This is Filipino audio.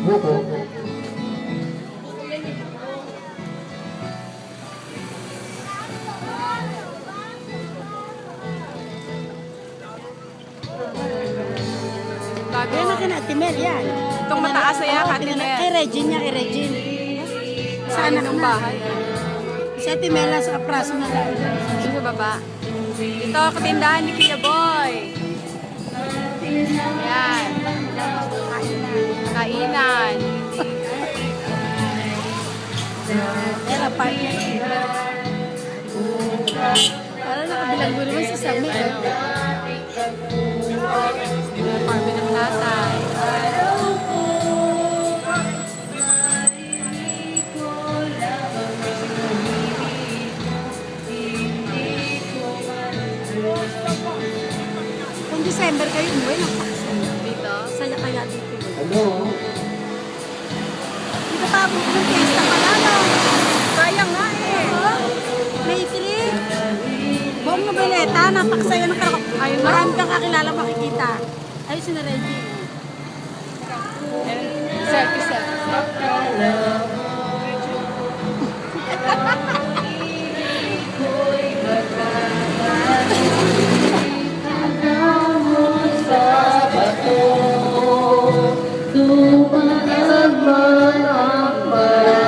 Buko. Yan ang kina Timel, yan. Itong mataas na yan, Mel. Kay Regine niya, kay Regine. Sa Sa ng na. bahay. Si Ate Mel, sa apraso na lang. Sa baba. Ito, katindahan ni Kuya Boy. Ang part niya. Parang nakabilang ko naman si Sammy. eh. Apartment ng tatay. Kung December kayo, umuwi ng Dito. Saya kaya dito. Ano? Dito pa, buko kita, napaksaya ng karako. Ay, marami kang kakilala makikita. Ay, si Reggie. Selfie, selfie. Tuhan ang malamang